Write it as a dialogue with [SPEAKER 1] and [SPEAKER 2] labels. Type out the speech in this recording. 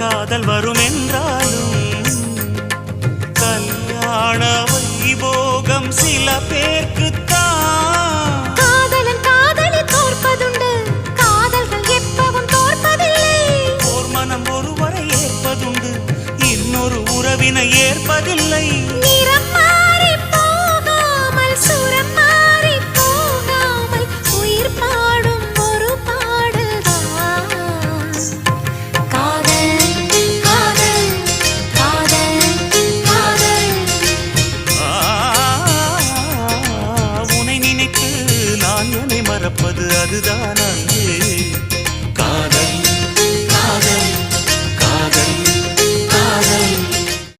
[SPEAKER 1] காதல் வரும் என்றாலும் கல்யாண வைபோகம் சில பேர்க்கு
[SPEAKER 2] காதலன் காதலை தோற்பதுண்டு காதல்கள் எப்பவும் தோற்பதில்லை.
[SPEAKER 1] ஓர் மனம் ஒருவரை ஏற்பதுண்டு இன்னொரு உறவினை ஏற்பதில்லை.
[SPEAKER 2] நான் என்னை மறப்பது அதுதான் அன்பே